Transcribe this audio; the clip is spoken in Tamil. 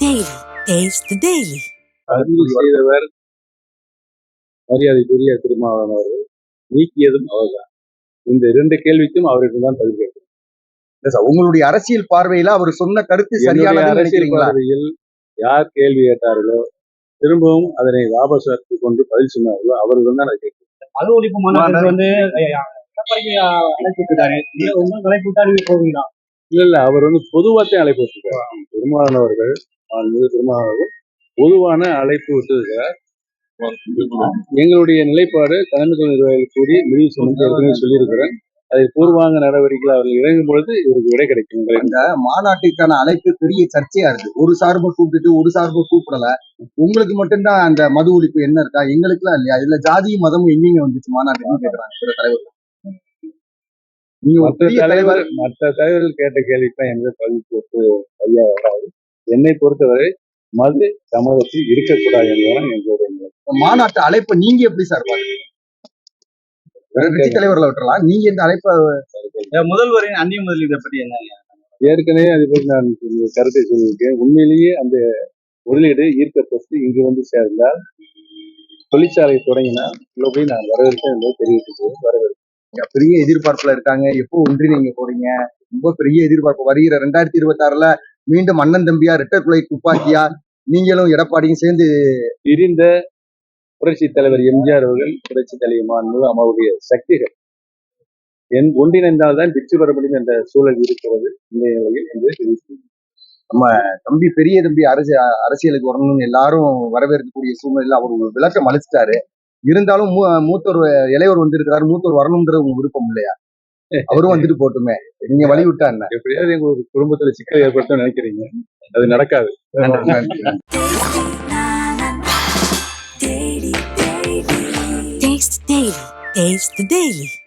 Daily. Taste the Daily. பதிவு செய்தவர் மரியாதைக்குரிய திருமாவளவன் அவர்கள் நீக்கியதும் அவர்தான். இந்த இரண்டு கேள்விக்கும் அவரிடம் தான் பதில் இல்ல சார் உங்களுடைய அரசியல் பார்வையில அவர் சொன்ன கருத்து என்னுடைய சரியானது அரசியல் நினைக்கிறீங்களா? பார்வையில் யார் கேள்வி கேட்டார்களோ திரும்பவும் அதனை வாபஸ் எடுத்துக் கொண்டு பதில் சொன்னார்களோ அவர்கள் தான் அதை கேட்கிறேன். மது ஒழிப்பு மாநாட்டுக்கு வந்து அழைப்பு விட்டாரு. நீங்க உங்களுக்கு அழைப்பு விட்டா நீங்க போவீங்களா? இல்ல இல்ல. அவர் வந்து பொதுவாத்தையும் அழைப்பு விட்டுருக்கார். திருமாவளவன் அவர்கள் அவர்கள் பொதுவான அழைப்பு விட்டிருக்கிறார். எங்களுடைய நிலைப்பாடு தலைமை நிர்வாகிகள் கூடி முடிவு செய்யணும் சொல்லியிருக்கிறேன். அதை பூர்வாங்க நடவடிக்கைகள் அவர்கள் இறங்கும் பொழுது இவருக்கு விடை கிடைக்கும். உங்களை அந்த மாநாட்டுக்கான அழைப்பு பெரிய சர்ச்சையா இருக்கு. ஒரு சார்பு கூப்பிட்டுட்டு ஒரு சார்பு கூப்பிடல. உங்களுக்கு மட்டும்தான் அந்த மது ஒழிப்பு என்ன இருக்கா? எங்களுக்குலாம் இல்லையா? இதுல ஜாதியும் மதமும் எங்கேங்க வந்துச்சு? மாநாட்டுக்கு? கேக்குறாங்க. சில தலைவர் நீங்க ஒரு மற்ற தலைவர் மற்ற தலைவர்கள் கேட்ட கேள்விக்கு எந்த பதில் கொடுத்து சரியா வராது. என்னை பொறுத்தவரை மது சமூகத்தில் இருக்கக்கூடாது என்பதுதான் எங்களுடைய நிலை. மாநாட்டு அழைப்பை நீங்க எப்படி சார் கட்சி தலைவர்களை விட்டுறலாம் நீங்க இந்த அழைப்பை முதல்வரின் அந்நிய முதலீடு பற்றி என்ன? ஏற்கனவே அதை பற்றி நான் கருத்தை சொல்லியிருக்கேன். உண்மையிலேயே அந்த முதலீடு ஈர்க்கப்பட்டு இங்கு வந்து சேர்ந்தால் தொழிற்சாலை தொடங்கினால் உள்ளபடி நான் வரவேற்பேன் என்பதை தெரிவித்துக் வரவேற்பேன் பெரிய எதிர்பார்ப்புல இருக்காங்க. எப்போ ஒன்றிணைங்க போறீங்க? ரொம்ப பெரிய எதிர்பார்ப்பு. வருகிற ரெண்டாயிரத்தி இருபத்தி ஆறுல மீண்டும் அண்ணன் தம்பியா ரெட்டர் குலை துப்பாக்கியா நீங்களும் எடப்பாடியும் சேர்ந்து பிரிந்த புரட்சி தலைவர் எம்ஜிஆர் அவர்கள் புரட்சி தலைவர் மாண்பு அவருடைய சக்திகள். என் ஒன்றிணைந்தால் தான் வெற்றி பெற முடியும் என்ற சூழல் இருக்கிறது. இந்த நிலையில் என்று நம்ம தம்பி பெரிய தம்பி அரசு அரசியலுக்கு வரணும்னு எல்லாரும் வரவேற்கக்கூடிய சூழ்நிலையில அவர் ஒரு விளக்கம் அளிச்சிட்டாரு. இருந்தாலும் மூ மூத்தோர் இளையவர் வந்திருக்கிறாரு மூத்தோர் வரணும்ன்றது உங்க விருப்பம் இல்லையா? அவரும் வந்துட்டு போட்டுமே. நீங்க வழி விட்டா என்ன? எப்படியாவது எங்க ஒரு குடும்பத்துல சிக்கல் ஏற்படுத்த நினைக்கிறீங்க. அது நடக்காது. Taste the Daily.